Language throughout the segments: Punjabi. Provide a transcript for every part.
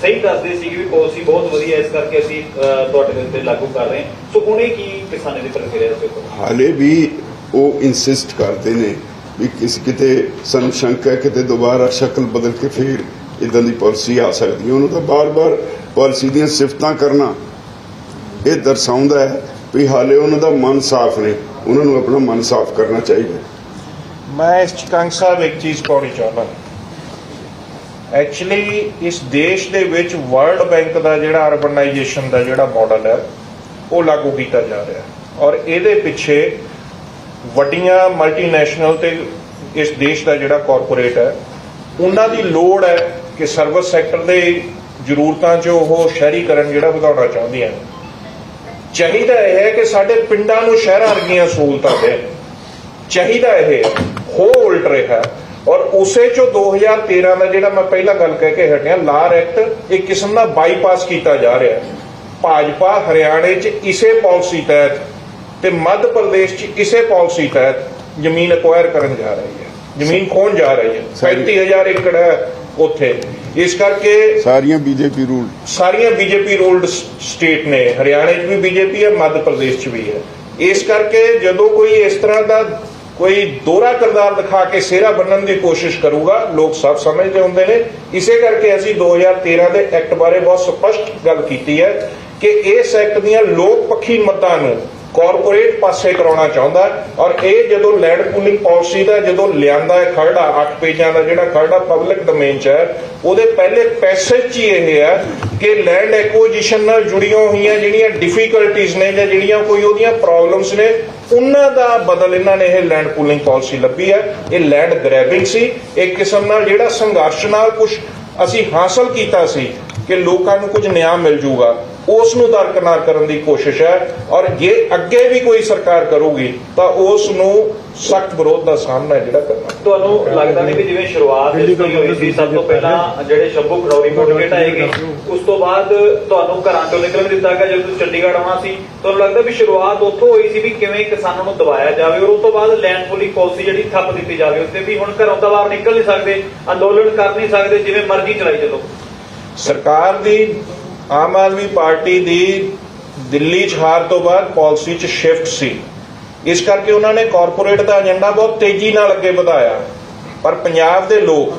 ਸਹੀ ਦੱਸਦੇ ਸੀ ਕਿ ਵੀ ਪਾਲਿਸੀ ਬਹੁਤ ਵਧੀਆ ਇਸ ਕਰਕੇ ਅਸੀਂ ਤੁਹਾਡੇ ਦੇ ਉੱਤੇ ਲਾਗੂ ਕਰ ਰਹੇ ਹਾਂ। ਸੋ ਹੁਣੇ ਕੀ ਕਿਸਾਨਾਂ ਦੀ ਪ੍ਰਕਿਰਿਆ ਉੱਪਰ? ਹਾਲੇ ਵੀ ਉਹ ਇਨਸਿਸਟ ਕਰਦੇ ਨੇ ਵੀ ਕਿਸ ਕਿਤੇ ਸਾਨੂੰ ਸ਼ੰਕਾ ਹੈ ਕਿਤੇ ਦੁਬਾਰਾ ਸ਼ਕਲ ਬਦਲ ਕੇ ਫੇਰ ਇਦਾਂ ਦੀ ਪਾਲਿਸੀ ਆ ਸਕਦੀ ਹੈ। ਉਹਨੂੰ ਤਾਂ ਬਾਰ-ਬਾਰ ਪਾਲਿਸੀ ਦੀਆਂ ਸਿਫਤਾਂ ਕਰਨਾ ਇਹ ਦਰਸਾਉਂਦਾ ਹੈ ਵੀ ਹਾਲੇ ਉਹਨਾਂ ਦਾ ਮਨ ਸਾਫ਼ ਨੇ। ਉਹਨਾਂ ਨੂੰ ਆਪਣਾ ਮਨ ਸਾਫ਼ ਕਰਨਾ ਚਾਹੀਦਾ ਮੈਂ ਇਸ 'ਚ ਕੰਗ ਸਾਹਿਬ ਇੱਕ ਚੀਜ਼ ਪਾਉਣੀ ਚਾਹੁੰਦਾ। ਐਕਚੁਅਲੀ ਇਸ ਦੇਸ਼ ਦੇ ਵਿੱਚ ਵਰਲਡ ਬੈਂਕ ਦਾ ਜਿਹੜਾ ਅਰਬਨਾਈਜੇਸ਼ਨ ਦਾ ਜਿਹੜਾ ਮਾਡਲ ਹੈ, ਉਹ ਲਾਗੂ ਕੀਤਾ ਜਾ ਰਿਹਾ ਔਰ ਇਹਦੇ ਪਿੱਛੇ ਵੱਡੀਆਂ ਮਲਟੀਨੈਸ਼ਨਲ ਤੇ ਇਸ ਦੇਸ਼ ਦਾ ਜਿਹੜਾ ਕਾਰਪੋਰੇਟ ਹੈ, ਉਹਨਾਂ ਦੀ ਲੋੜ ਹੈ ਕਿ ਸਰਵਿਸ ਸੈਕਟਰ ਦੇ ਜ਼ਰੂਰਤਾਂ 'ਚ ਉਹ ਸ਼ਹਿਰੀਕਰਨ ਜਿਹੜਾ ਵਧਾਉਣਾ ਚਾਹੁੰਦੀਆਂ ਨੇ ਚਾਹੀਦਾ ਇਹ ਹੈ ਕਿ ਸਾਡੇ ਪਿੰਡਾਂ ਨੂੰ ਸ਼ਹਿਰਾਂ ਵਰਗੀਆਂ ਸਹੂਲਤਾਂ ਦੇਣ। ਚਾਹੀਦਾ ਇਹ ਹੋ ਉਲਟ ਰਿਹਾ ਔਰ ਉਸੇ ਚੋਂ 2013 ਦਾ ਜਿਹੜਾ ਮੈਂ ਪਹਿਲਾਂ ਗੱਲ ਕਹਿ ਕੇ ਹਟਿਆ ਲਾਰ ਐਕਟ ਇੱਕ ਕਿਸਮ ਦਾ ਬਾਈਪਾਸ ਕੀਤਾ ਜਾ ਰਿਹਾ ਹੈ। ਭਾਜਪਾ ਹਰਿਆਣੇ 'ਚ ਇਸੇ ਪਾਲਿਸੀ ਤਹਿਤ ਤੇ ਮੱਧ ਪ੍ਰਦੇਸ਼ 'ਚ ਇਸੇ ਪਾਲਿਸੀ ਤਹਿਤ ਜ਼ਮੀਨ ਅਕਵਾਇਰ ਕਰਨ ਜਾ ਰਹੀ ਹੈ। ਜ਼ਮੀਨ ਖੋਣ ਜਾ ਰਹੀ ਹੈ। 35000 ਏਕੜ ਹੈ ਉੱਥੇ। ਇਸ ਕਰਕੇ ਸਾਰੀਆਂ ਬੀਜੇਪੀ ਰੂਲ ਸਾਰੀਆਂ ਬੀਜੇਪੀ ਰੂਲਡ ਸਟੇਟ ਨੇ ਹਰਿਆਣੇ 'ਚ ਵੀ ਬੀਜੇਪੀ ਹੈ ਮੱਧ ਪ੍ਰਦੇਸ਼ 'ਚ ਵੀ ਹੈ। ਇਸ ਕਰਕੇ ਜਦੋਂ ਕੋਈ ਇਸ ਤਰ੍ਹਾਂ ਦਾ ਕੋਈ ਦੋਹਰਾ ਕਿਰਦਾਰ ਦਿਖਾ ਕੇ ਸਿਹਰਾ ਬੰਨਣ ਦੀ ਕੋਸ਼ਿਸ਼ ਕਰੂਗਾ, ਲੋਕ ਸਭ ਸਮਝਦੇ ਹੁੰਦੇ ਨੇ। ਇਸੇ ਕਰਕੇ ਅਸੀਂ 2013 ਦੇ ਐਕਟ ਬਾਰੇ ਬਹੁਤ ਸਪਸ਼ਟ ਗੱਲ ਕੀਤੀ ਹੈ ਕਿ ਇਸ ਐਕਟ ਦੀਆਂ ਲੋਕ ਪੱਖੀ ਮਤਾਂ ਨੂੰ ਕਾਰਪੋਰੇਟ ਪਾਸੇ ਕਰਾਉਣਾ ਚਾਹੁੰਦਾ ਔਰ ਇਹ ਜਦੋਂ ਲੈਂਡ ਪੂਲਿੰਗ ਪਾਲਿਸੀ ਦਾ ਜਦੋਂ ਲਿਆਂਦਾ ਹੈ ਖਰੜਾ 8 ਪੇਜਾਂ ਦਾ ਜਿਹੜਾ ਖਰੜਾ ਪਬਲਿਕ ਡੋਮੇਨ 'ਚ ਹੈ, ਉਹਦੇ ਪਹਿਲੇ ਪੈਸੇਜ 'ਚ ਹੀ ਇਹ ਹੈ ਕਿ ਲੈਂਡ ਐਕੁਜੀਸ਼ਨ ਨਾਲ ਜੁੜੀਆਂ ਹੋਈਆਂ ਜਿਹੜੀਆਂ ਡਿਫਿਕਲਟੀਆਂ ਨੇ ਜਾਂ ਜਿਹੜੀਆਂ ਕੋਈ ਉਹਦੀਆਂ ਪ੍ਰੋਬਲਮਸ ਨੇ ਉਹਨਾਂ ਦਾ ਬਦਲ ਇਹਨਾਂ ਨੇ ਇਹ ਲੈਂਡ ਪੂਲਿੰਗ ਪਾਲਿਸੀ ਲੱਭੀ ਹੈ। ਇਹ ਲੈਂਡ ਗ੍ਰੈਬਿੰਗ ਸੀ। ਇੱਕ ਕਿਸਮ ਨਾਲ ਜਿਹੜਾ ਸੰਘਰਸ਼ ਨਾਲ ਕੁਝ ਅਸੀਂ ਹਾਸਲ ਕੀਤਾ ਸੀ ਕਿ ਲੋਕਾਂ ਨੂੰ ਕੁਝ ਨਿਆਂ ਮਿਲ ਜੂਗਾ। ਉਸ ਨੂੰ ਦਰਕਨਾਰ ਕਰਨ ਦੀ ਕੋਸ਼ਿਸ਼ ਹੈ ਔਰ ਜੇ ਅੱਗੇ ਵੀ ਕੋਈ ਸਰਕਾਰ ਕਰੂਗੀ ਤਾਂ ਉਸ ਨੂੰ ਸਖਤ ਵਿਰੋਧ ਦਾ ਸਾਹਮਣਾ ਜਿਹੜਾ ਕਰਨਾ। ਤੁਹਾਨੂੰ ਲੱਗਦਾ ਨਹੀਂ ਵੀ ਜਿਵੇਂ ਸ਼ੁਰੂਆਤ ਤੋਂ ਹੋਈ ਸੀ ਸਭ ਤੋਂ ਪਹਿਲਾਂ ਜਿਹੜੇ ਸ਼ੰਭੂ ਖੜੌਰੀ ਮੋਟਗੇਟ ਆਏਗੀ ਉਸ ਤੋਂ ਬਾਅਦ ਤੁਹਾਨੂੰ ਘਰਾਂ ਤੋਂ ਨਿਕਲਣ ਦਿੱਤਾ ਗਿਆ ਜਦੋਂ ਤੁਸੀਂ ਚੰਡੀਗੜ੍ਹ ਆਉਣਾ ਸੀ ਤੁਹਾਨੂੰ ਲੱਗਦਾ ਵੀ ਸ਼ੁਰੂਆਤ ਉੱਥੋਂ ਹੋਈ ਸੀ ਵੀ ਕਿਵੇਂ ਕਿਸਾਨਾਂ ਨੂੰ ਦਬਾਇਆ ਜਾਵੇ ਔਰ ਉਸ ਤੋਂ ਬਾਅਦ ਲੈਂਡ ਪੂਲਿੰਗ ਪਾਲਿਸੀ ਜਿਹੜੀ ਠੱਪ ਦਿੱਤੀ ਜਾਵੇ ਉੱਤੇ ਵੀ ਹੁਣ ਘਰੋਂ ਤਾਂ ਬਾਹਰ ਨਿਕਲ ਨਹੀਂ ਸਕਦੇ ਅੰਦੋਲਨ ਕਰ ਨਹੀਂ ਸਕਦੇ ਜਿਵੇਂ ਮਰਜ਼ੀ ਚਲਾਈ ਚੱਲੋ। ਸਰਕਾਰ ਦੀ ਆਮ ਆਦਮੀ ਪਾਰਟੀ ਦੀ ਦਿੱਲੀ 'ਚ ਹਾਰ ਤੋਂ ਬਾਅਦ ਪਾਲਿਸੀ 'ਚ ਸ਼ਿਫਟ ਸੀ। ਇਸ ਕਰਕੇ ਉਹਨਾਂ ਨੇ ਕਾਰਪੋਰੇਟ ਦਾ ਏਜੰਡਾ ਬਹੁਤ ਤੇਜ਼ੀ ਨਾਲ ਅੱਗੇ ਵਧਾਇਆ। ਪਰ ਪੰਜਾਬ ਦੇ ਲੋਕ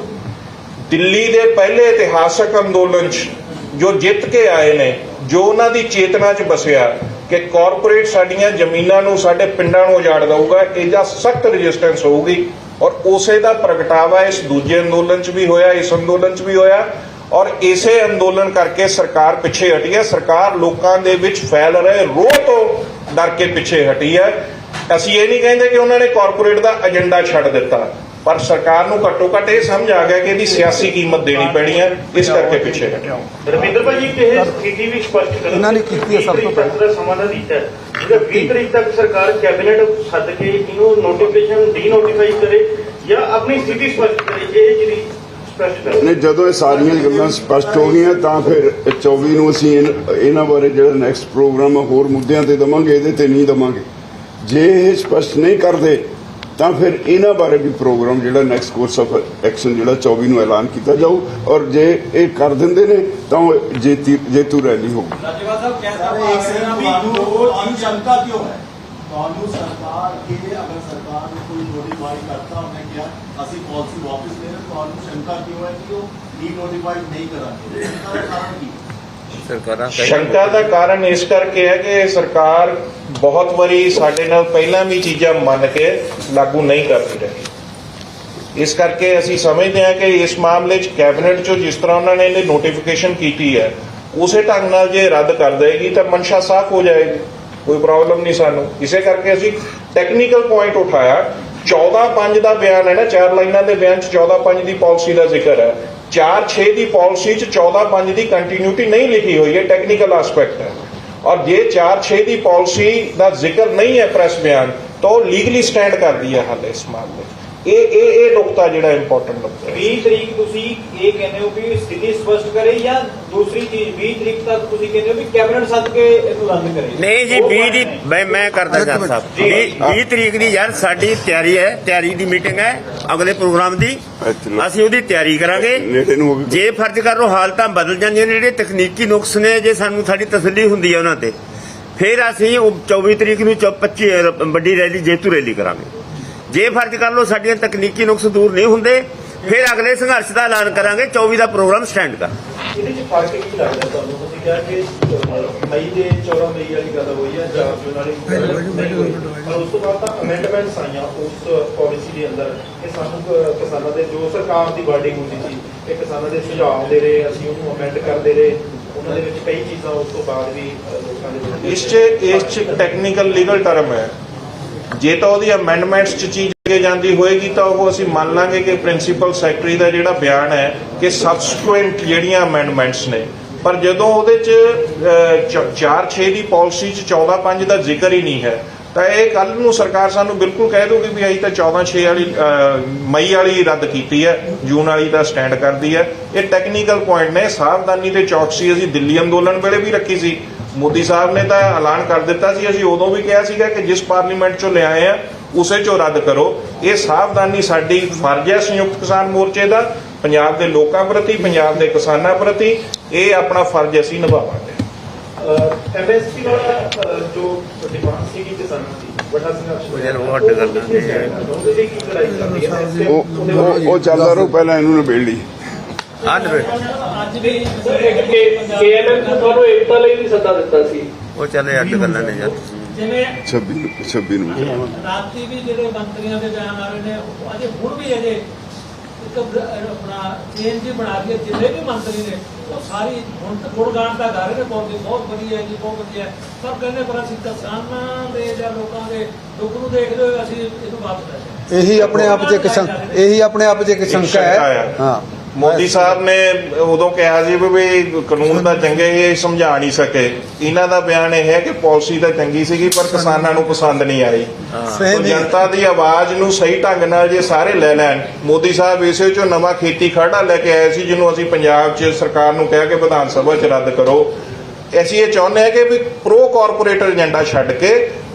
ਦਿੱਲੀ ਦੇ ਪਹਿਲੇ ਇਤਿਹਾਸਕ ਅੰਦੋਲਨ 'ਚ ਜੋ ਜਿੱਤ ਕੇ ਆਏ ਨੇ, ਜੋ ਉਹਨਾਂ ਦੀ ਚੇਤਨਾ 'ਚ ਬਸਿਆ ਕਿ ਕਾਰਪੋਰੇਟ ਸਾਡੀਆਂ ਜ਼ਮੀਨਾਂ ਨੂੰ ਸਾਡੇ ਪਿੰਡਾਂ ਨੂੰ ਉਜਾੜ ਦਊਗਾ, ਇਹਦਾ ਸਖਤ ਰੈਜ਼ਿਸਟੈਂਸ ਹੋਊਗੀ ਔਰ ਉਸੇ ਦਾ ਪ੍ਰਗਟਾਵਾ ਇਸ ਦੂਜੇ ਅੰਦੋਲਨ 'ਚ ਵੀ ਹੋਇਆ, ਇਸ ਅੰਦੋਲਨ 'ਚ ਵੀ ਹੋਇਆ। ਔਰ ਇਸੇ ਅੰਦੋਲਨ ਕਰਕੇ ਸਰਕਾਰ ਪਿੱਛੇ ਹਟੀ ਹੈ। ਸਰਕਾਰ ਲੋਕਾਂ ਦੇ ਵਿੱਚ ਫੈਲ ਰਹੇ ਰੋਹ ਤੋਂ ਡਰ ਕੇ ਪਿੱਛੇ ਹਟੀ ਹੈ। ਅਸੀਂ ਇਹ ਨਹੀਂ ਕਹਿੰਦੇ ਕਿ ਉਹਨਾਂ ਨੇ ਕਾਰਪੋਰੇਟ ਦਾ ਏਜੰਡਾ ਛੱਡ ਦਿੱਤਾ ਪਰ ਸਰਕਾਰ ਨੂੰ ਘੱਟੋ ਘੱਟ ਇਹ ਸਮਝ ਆ ਗਿਆ ਕਿ ਇਹਦੀ ਸਿਆਸੀ ਕੀਮਤ ਦੇਣੀ ਪੈਣੀ ਹੈ। ਇਸ ਕਰਕੇ ਪਿੱਛੇ ਹਟਿਆ ਰਵਿੰਦਰ ਭਾਜੀ ਇਹ ਸਥਿਤੀ ਵੀ ਸਪਸ਼ਟ ਕਰੋ। ਇਹਨਾਂ ਨੇ ਕੀਤੀ ਹੈ ਸਭ ਤੋਂ ਪਹਿਲਾਂ। ਦਾ ਸਮਾਂ ਦਾ ਦਿੱਤਾ ਹੈ। ਜਿਹੜਾ 20 ਤਰੀਕ ਤੱਕ ਸਰਕਾਰ ਕੈਬਨਿਟ ਸੱਦ ਕੇ ਇਹਨੂੰ ਨੋਟੀਫਿਕੇਸ਼ਨ ਡੀ ਨੋਟੀਫਾਈ ਕਰੇ ਜਾਂ ਆਪਣੀ ਸਥਿਤੀ ਸਪਸ਼ਟ ਕਰੇ ਇਹ ਜਿਹੜੀ ਸਪਸ਼ਟ ਕਰੋ ਨੇ ਜਦੋਂ ਇਹ ਸਾਰੀਆਂ ਗੱਲਾਂ ਸਪਸ਼ਟ ਹੋ ਗਈਆਂ ਤਾਂ ਫਿਰ 24 ਨੂੰ ਅਸੀਂ ਇਹਨਾਂ ਬਾਰੇ ਜਿਹੜਾ ਨੈਕਸਟ ਪ੍ਰੋਗਰਾਮ ਆ ਹੋਰ ਮੁੱਦਿਆਂ ਤੇ ਦਵਾਂਗੇ ਇਹਦੇ ਤੇ ਨਹੀਂ ਦਵਾਂਗੇ। ਜੇ ਇਹ ਸਪਸ਼ਟ ਨਹੀਂ ਕਰਦੇ ਤਾਂ ਫਿਰ ਇਹਨਾਂ ਬਾਰੇ ਵੀ ਪ੍ਰੋਗਰਾਮ ਜਿਹੜਾ ਨੈਕਸਟ ਕੋਰਸ ਆਫ ਐਕਸ਼ਨ ਜਿਹੜਾ 24 ਨੂੰ ਐਲਾਨ ਕੀਤਾ ਜਾਊ ਔਰ ਜੇ ਇਹ ਕਰ ਦਿੰਦੇ ਨੇ ਤਾਂ ਉਹ ਜੇਤੀ ਜੇਤੂ ਰੈਲੀ ਹੋਊਗੀ ਤੁਹਾਨੂੰ ਸ਼ੰਕਾ ਕਿਉਂ ਹੈ? ਤੁਹਾਨੂੰ ਸਰਕਾਰ ਕੇ ਅਗਰ ਸਰਕਾਰ ਨੇ ਕੋਈ ਨੋਟੀਫਾਈ ਕਰਤਾ ਉਹਨੇ ਕਿਹਾ ਅਸੀਂ ਪਾਲਿਸੀ ਵਾਪਸ ਲੈ ਰਹੇ ਤੁਹਾਨੂੰ ਸ਼ੰਕਾ ਕਿਉਂ ਹੈ ਕਿ ਉਹ ਡੀ ਨੋਟੀਫਾਈ ਨਹੀਂ ਕਰਾਂਗੇ? ਸ਼ੰਕਾ ਦਾ ਕਾਰਨ ਕੀ ਹੈ? ਸ਼ੰਕਾ ਦਾ ਕਾਰਨ ਇਸ ਕਰਕੇ ਹੈ ਕਿ ਸਰਕਾਰ ਬਹੁਤ ਵਾਰੀ ਸਾਡੇ ਨਾਲ ਪਹਿਲਾਂ ਵੀ ਚੀਜ਼ਾਂ ਮੰਨ ਕੇ ਲਾਗੂ ਨਹੀਂ ਕਰਦੀ ਰਹੀ। ਇਸ ਕਰਕੇ ਅਸੀਂ ਸਮਝਦੇ ਹਾਂ ਕਿ ਇਸ ਮਾਮਲੇ 'ਚ ਕੈਬਨਿਟ 'ਚੋਂ ਜਿਸ ਤਰ੍ਹਾਂ ਉਹਨਾਂ ਨੇ ਇਹਨੇ ਨੋਟੀਫਿਕੇਸ਼ਨ ਕੀਤੀ ਹੈ ਉਸੇ ਢੰਗ ਨਾਲ ਜੇ ਰੱਦ ਕਰ ਦੇਗੀ ਤਾਂ ਮਨਸ਼ਾ ਸਾਫ਼ ਹੋ ਜਾਏਗੀ ਕੋਈ ਪ੍ਰੋਬਲਮ ਨਹੀਂ ਸਾਨੂੰ। ਇਸੇ ਕਰਕੇ ਅਸੀਂ ਟੈਕਨੀਕਲ ਪੁਆਇੰਟ ਉਠਾਇਆ 14-5 ਦਾ ਬਿਆਨ ਹੈ ਨਾ, ਚਾਰ ਲਾਈਨਾਂ ਦੇ ਬਿਆਨ 'ਚ 14-5 ਦੀ ਪਾਲਿਸੀ ਦਾ ਜ਼ਿਕਰ ਹੈ। 4-6 ਦੀ ਪਾਲਿਸੀ 'ਚ 14-5 ਦੀ ਕੰਟੀਨਿਊਟੀ ਨਹੀਂ ਲਿਖੀ ਹੋਈ ਹੈ ਟੈਕਨੀਕਲ ਐਸਪੈਕਟ ਹੈ। ਔਰ ਜੇ 4-6 ਦੀ ਪਾਲਿਸੀ ਦਾ ਜ਼ਿਕਰ ਨਹੀਂ ਹੈ ਪ੍ਰੈਸ ਬਿਆਨ, ਤਾਂ ਉਹ ਲੀਗਲੀ ਸਟੈਂਡ ਕਰਦੀ ਹੈ ਹਾਲੇ ਇਸ ਮਾਮਲੇ 'ਚ। ਇਹ ਇਹ ਇਹ ਨੁਕਤਾ ਜਿਹੜਾ ਇੰਪੋਰਟੈਂਟ ਹੈ। 20 ਤਰੀਕ ਤੁਸੀਂ ਇਹ ਕਹਿੰਦੇ ਹੋ ਵੀ ਸਥਿਤੀ ਸਪਸ਼ਟ ਕਰੇ ਜਾਂ ਦੂਸਰੀ ਚੀਜ਼ 20 ਤਰੀਕ ਤੱਕ ਤੁਸੀਂ ਕਹਿੰਦੇ ਹੋ ਵੀ ਕੈਬਨਿਟ ਸੱਦ ਕੇ ਇਹਨੂੰ ਰੱਦ ਕਰੇ? ਨਹੀਂ ਜੀ 20 ਦੀ ਮੈਂ ਮੈਂ ਕਰਦਾ ਜੱਜ ਸਾਹਿਬ। 20 20 ਤਰੀਕ ਦੀ ਯਾਰ ਸਾਡੀ ਤਿਆਰੀ ਹੈ ਤਿਆਰੀ ਦੀ ਮੀਟਿੰਗ ਹੈ ਅਗਲੇ ਪ੍ਰੋਗਰਾਮ ਦੀ। ਅਸੀਂ ਉਹਦੀ ਤਿਆਰੀ ਕਰਾਂਗੇ। ਜੇ ਫਰਜ਼ ਕਰ ਲੋ ਹਾਲਤਾਂ ਬਦਲ ਜਾਂਦੀਆਂ ਨੇ ਜਿਹੜੇ ਤਕਨੀਕੀ ਨੁਕਸ ਨੇ ਜੇ ਸਾਨੂੰ ਸਾਡੀ ਤਸੱਲੀ ਹੁੰਦੀ ਹੈ ਉਹਨਾਂ ਤੇ। ਫਿਰ ਅਸੀਂ ਉਹ 24 ਤਰੀਕ ਨੂੰ ਚੌ- 25 ਰ- ਵੱਡੀ ਰੈਲੀ ਜੇਤੂ ਰੈਲੀ ਕਰਾਂਗੇ। ਜੇ ਫਰਜ਼ ਕਰ ਲੋ ਸਾਡੀਆਂ ਤਕਨੀਕੀ ਨੁਕਸ ਦੂਰ ਨਹੀਂ ਹੁੰਦੇ ਫਿਰ ਅਗਲੇ ਸੰਘਰਸ਼ ਦਾ ਐਲਾਨ ਕਰਾਂਗੇ 24 ਦਾ ਪ੍ਰੋਗਰਾਮ ਸਟੈਂਡ ਕਰ ਇਹਦੇ ਚ ਫ਼ਰਕ ਕੀ ਲੱਗਦਾ ਤੁਹਾਨੂੰ? ਤੁਸੀਂ ਕਿਹਾ ਕਿ ਮਈ ਦੇ 14 ਮਈ ਵਾਲੀ ਗੱਲ ਹੋਈ ਹੈ ਜਾਂ ਜੂਨ ਵਾਲੀ ਪਰ ਉਸ ਤੋਂ ਬਾਅਦ ਤਾਂ ਅਮੈਂਡਮੈਂਟਸ ਆਈਆਂ ਉਸ ਪਾਲਿਸੀ ਦੇ ਅੰਦਰ ਕਿ ਸਾਨੂੰ ਕ- ਕਿਸਾਨਾਂ ਦੇ ਜੋ ਸਰਕਾਰ ਦੀ ਵਾਰਡਿੰਗ ਹੁੰਦੀ ਸੀ ਕਿ ਕਿਸਾਨਾਂ ਦੇ ਸੁਝਾਅ ਦੇ ਰਹੇ ਅਸੀਂ ਉਹਨੂੰ ਅਮੈਂਡ ਕਰਦੇ ਰਹੇ। ਉਹਨਾਂ ਦੇ ਵਿੱਚ ਕਈ ਚੀਜ਼ਾਂ ਉਸ ਤੋਂ ਬਾਅਦ ਵੀ ਅਹ, ਲੋਕਾਂ ਦੇ ਵਿੱਚ ਇਸ 'ਚ ਇਸ 'ਚ ਟੈਕਨੀਕਲ ਲੀਗਲ ਟਰਮ ਹੈ। ਜੇ ਤਾਂ ਉਹਦੀ ਅਮੈਂਡਮੈਂਟਸ 'ਚ ਚੀਜ਼ ਅੱਗੇ ਜਾਂਦੀ ਹੋਏਗੀ ਤਾਂ ਉਹ ਅਸੀਂ ਮੰਨ ਲਾਂਗੇ ਕਿ ਪ੍ਰਿੰਸੀਪਲ ਸੈਕਟਰੀ ਦਾ ਜਿਹੜਾ ਬਿਆਨ ਹੈ ਕਿ ਸਬਸਕੁਐਂਟ ਜਿਹੜੀਆਂ ਅਮੈਂਡਮੈਂਟਸ ਨੇ। ਪਰ ਜਦੋਂ ਉਹਦੇ 'ਚ 4-6 ਦੀ ਪਾਲਿਸੀ 'ਚ 14-5 ਦਾ ਜ਼ਿਕਰ ਹੀ ਨਹੀਂ ਹੈ, ਤਾਂ ਇਹ ਕੱਲ ਨੂੰ ਸਰਕਾਰ ਸਾਨੂੰ ਬਿਲਕੁਲ ਕਹਿ ਦੂਗੀ ਵੀ ਅਸੀਂ ਤਾਂ 14-6 ਵਾਲੀ ਮਈ ਵਾਲੀ ਰੱਦ ਕੀਤੀ ਹੈ, ਜੂਨ ਵਾਲੀ ਦਾ ਸਟੈਂਡ ਕਰਦੀ ਹੈ। ਇਹ ਟੈਕਨੀਕਲ ਪੁਆਇੰਟ ਨੇ, ਸਾਵਧਾਨੀ ਤੇ ਚੌਕਸੀ ਅਸੀਂ ਦਿੱਲੀ ਅੰਦੋਲਨ ਵੇਲੇ ਵੀ ਰੱਖੀ ਸੀ। ਮੋਦੀ ਸਾਹਿਬ ਨੇ ਤਾਂ ਐਲਾਨ ਕਰ ਦਿੱਤਾ ਸੀ ਅਸੀਂ ਉਦੋਂ ਵੀ ਕਿਹਾ ਸੀਗਾ ਕਿ ਜਿਸ ਪਾਰਲੀਮੈਂਟ ਚੋਂ ਲਿਆਏ ਆ ਉਸੇ ਚੋਂ ਰੱਦ ਕਰੋ। ਇਹ ਸਾਵਧਾਨੀ ਸਾਡੀ ਫਰਜ਼ ਹੈ ਸੰਯੁਕਤ ਕਿਸਾਨ ਮੋਰਚੇ ਦਾ ਪੰਜਾਬ ਦੇ ਲੋਕਾਂ ਪ੍ਰਤੀ ਪੰਜਾਬ ਦੇ ਕਿਸਾਨਾਂ ਪ੍ਰਤੀ। ਇਹ ਆਪਣਾ ਫਰਜ਼ ਅਸੀਂ ਨਿਭਾਵਾਂਗੇ। ਐਮਐਸਪੀ ਵਾਲਾ ਅਹ, ਜੋ ਡਿਮਾਂਡ ਸੀਗੀ ਕਿਸਾਨਾਂ ਦੀ ਵੱਡਾ ਸੰਘਰਸ਼ ਕੀ ਉਹ- ਉਹ ਚੱਲਦਾ ਰਹੋ ਪਹਿਲਾਂ ਇਹਨੂੰ ਨਿਬੇੜ ਲਈ। ਅੱਜ ਵੇ ਅੱਜ ਵੀ ਕੇਐਮਐਮ ਨੂੰ ਤੁਹਾਨੂੰ ਏਕਤਾ ਲਈ ਵੀ ਸੱਦਾ ਦਿੱਤਾ ਸੀ। ਉਹ ਚੱਲੇ ਅੱਡ ਗੱਲਾਂ ਨੇ ਯਾਰ। ਜਿਵੇਂ 26 ਨੂੰ 26 ਨੂੰ। ਰਾਤੀ ਵੀ ਜਿਹੜੇ ਮੰਤਰੀਆਂ ਦੇ ਬਿਆਨ ਆ ਰਹੇ ਨੇ ਉਹ ਅਜੇ ਹੁਣ ਵੀ ਅਜੇ ਇੱਕ ਬ- ਆਪਣਾ ਚੇਂਜ ਜੀ ਬਣਾ ਕੇ ਜਿੰਨੇ ਵੀ ਮੰਤਰੀ ਨੇ ਉਹ ਸਾਰੀ ਹੁਣ ਤਾਂ ਗੁਣਗਾਨ ਤਾਂ ਗਾ ਰਹੇ ਨੇ ਬਹੁਤ ਬਹੁਤ ਵਧੀਆ ਜੀ ਬਹੁਤ ਵਧੀਆ ਹੈ। ਪਰ ਕਹਿੰਦੇ ਪਰ ਅਸੀਂ ਕਿਸਾਨਾਂ ਦੇ ਜਾਂ ਲੋਕਾਂ ਦੇ ਦੁੱਖ ਨੂੰ ਦੇਖਦੇ ਹੋਏ ਅਸੀਂ ਇਹਨੂੰ ਵਾਪਸ ਲੈ ਇਹੀ ਆਪਣੇ ਆਪ 'ਚ ਇੱਕ ਸ਼ੰਕ ਇਹੀ ਆਪਣੇ ਆਪ 'ਚ ਇੱਕ ਸ਼ੰਕਾ ਸ਼ੰਕਾ ਹੈ। ਹੈ। ਮੋਦੀ ਸਾਹਿਬ ਨੇ ਉਦੋਂ ਕਿਹਾ ਸੀ ਵੀ ਕਾਨੂੰਨ ਤਾਂ ਚੰਗੇ ਇਹ ਸਮਝਾ ਨਹੀਂ ਸਕੇ। ਇਹਨਾਂ ਦਾ ਬਿਆਨ ਇਹ ਹੈ ਕਿ ਪਾਲਿਸੀ ਤਾਂ ਚੰਗੀ ਸੀਗੀ ਪਰ ਕਿਸਾਨਾਂ ਨੂੰ ਪਸੰਦ ਨਹੀਂ ਆਈ। ਸੋ ਜਨਤਾ ਦੀ ਆਵਾਜ਼ ਨੂੰ ਸਹੀ ਢੰਗ ਨਾਲ ਜੇ ਸਾਰੇ ਲੈ ਲੈਣ ਮੋਦੀ ਸਾਹਿਬ ਇਸੇ ਚੋਂ ਨਵਾਂ ਖੇਤੀ ਖਰੜਾ ਲੈ ਕੇ ਆਏ ਸੀ ਜਿਹਨੂੰ ਅਸੀਂ ਪੰਜਾਬ 'ਚ ਸਰਕਾਰ ਨੂੰ ਕਹਿ ਕੇ ਵਿਧਾਨ ਸਭਾ 'ਚ ਰੱਦ ਕਰੋ। ਅਸੀਂ ਇਹ ਚਾਹੁੰਦੇ ਹਾਂ ਕਿ ਵੀ ਪ੍ਰੋ ਕਾਰਪੋਰੇਟ ਏਜੰਡਾ ਛੱਡ ਕੇ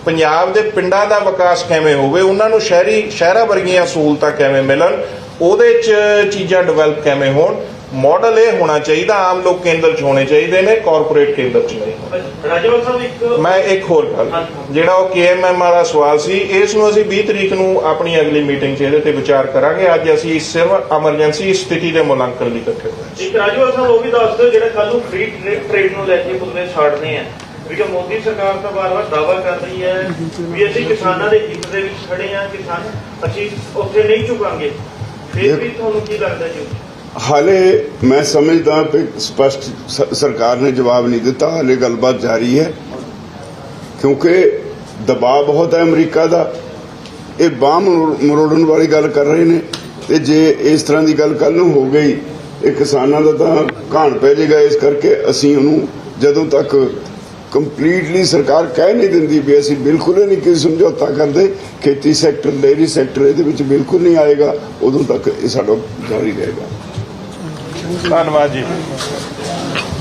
ਪੰਜਾਬ ਦੇ ਪਿੰਡਾਂ ਦਾ ਵਿਕਾਸ ਕਿਵੇਂ ਹੋਵੇ ਉਹਨਾਂ ਨੂੰ ਸ਼ਹਿਰੀ ਸ਼ਹਿਰਾਂ ਵਰਗੀਆਂ ਸਹੂਲਤਾਂ ਕਿਵੇਂ ਮਿਲਣ ਉਹਦੇ 'ਚ ਚੀਜ਼ਾਂ ਡਿਵੈਲਪ ਕਿਵੇਂ ਹੋਣ ਮਾਡਲ ਇਹ ਹੋਣਾ ਚਾਹੀਦਾ ਆਮ ਲੋਕ ਕੇਂਦਰ 'ਚ ਹੋਣੇ ਚਾਹੀਦੇ ਨੇ ਕਾਰਪੋਰੇਟ ਕੇਂਦਰ 'ਚ ਨਹੀਂ ਹੋਣੇ। ਰਾਜਵਰ ਸਾਹਿਬ ਇੱਕ ਮੈਂ ਇੱਕ ਹੋਰ ਗੱਲ ਜਿਹੜਾ ਉਹ ਕੇਐਮਐਮ ਵਾਲਾ ਸਵਾਲ ਸੀ ਇਸ ਨੂੰ ਅਸੀਂ 20 ਤਰੀਕ ਨੂੰ ਆਪਣੀ ਅਗਲੀ ਮੀਟਿੰਗ 'ਚ ਇਹਦੇ ਤੇ ਵਿਚਾਰ ਕਰਾਂਗੇ। ਅੱਜ ਅਸੀਂ ਸਿਰਫ ਐਮਰਜੈਂਸੀ ਸਥਿਤੀ ਦੇ ਮੁਲਾਂਕਣ ਲਈ ਇਕੱਠੇ ਹੋਏ ਹਾਂ। ਇੱਕ ਰਾਜਵਰ ਸਾਹਿਬ ਉਹ ਵੀ ਦੱਸ ਦਿਓ ਜਿਹੜਾ ਕੱਲ ਨੂੰ ਫ੍ਰੀ ਟ੍ਰੇਡ ਨੂੰ ਲੈ ਕੇ ਮੁੱਦੇ ਛਾੜਨੇ ਆ। ਕਿਉਂਕਿ ਮੋਦੀ ਸਰਕਾਰ ਤਾਂ ਵਾਰ-ਵਾਰ ਦਾਅਵਾ ਕਰ ਰਹੀ ਹੈ ਵੀ ਅਸੀਂ ਕਿਸਾਨਾਂ ਦੇ ਹਿੱਤ ਦੇ ਵਿੱਚ ਖੜੇ ਆ ਕਿਸਾਨ ਅਸੀਂ ਉੱਥੇ ਨਹੀਂ ਝੁਕਾਂਗੇ। ਫਿਰ ਵੀ ਤੁਹਾਨੂੰ ਕੀ ਲੱਗਦਾ ਜੀ? ਹਾਲੇ ਮੈਂ ਸਮਝਦਾ ਕਿ ਸਪਸ਼ਟ ਸਰਕਾਰ ਨੇ ਜਵਾਬ ਨਹੀਂ ਦਿੱਤਾ, ਹਾਲੇ ਗੱਲਬਾਤ ਜਾਰੀ ਹੈ। ਕਿਉਂਕਿ ਦਬਾਅ ਬਹੁਤ ਹੈ ਅਮਰੀਕਾ ਦਾ। ਇਹ ਬਾਹ ਮਰੋੜਨ ਵਾਲੀ ਗੱਲ ਕਰ ਰਹੇ ਨੇ। ਤੇ ਜੇ ਇਸ ਤਰ੍ਹਾਂ ਦੀ ਗੱਲ ਕੱਲ ਨੂੰ ਹੋ ਗਈ, ਇਹ ਕਿਸਾਨਾਂ ਦਾ ਤਾਂ ਘਾਣ ਪੈ ਜਾਏਗਾ ਇਸ ਕਰਕੇ ਅਸੀਂ ਉਹਨੂੰ ਜਦੋਂ ਤੱਕ ਕੰਪਲੀਟਲੀ ਸਰਕਾਰ ਕਹਿ ਨਹੀਂ ਦਿੰਦੀ ਵੀ ਅਸੀਂ ਬਿਲਕੁਲ ਹੀ ਨਹੀਂ ਕਿਸੇ ਸਮਝੌਤਾ ਕਰਦੇ, ਖੇਤੀ ਸੈਕਟਰ ਡੇਅਰੀ ਸੈਕਟਰ ਇਹਦੇ ਵਿੱਚ ਬਿਲਕੁਲ ਨਹੀਂ ਆਏਗਾ, ਉਦੋਂ ਤੱਕ ਇਹ ਸਾਡਾ ਜਾਰੀ ਰਹੇਗਾ। ਧੰਨਵਾਦ ਜੀ।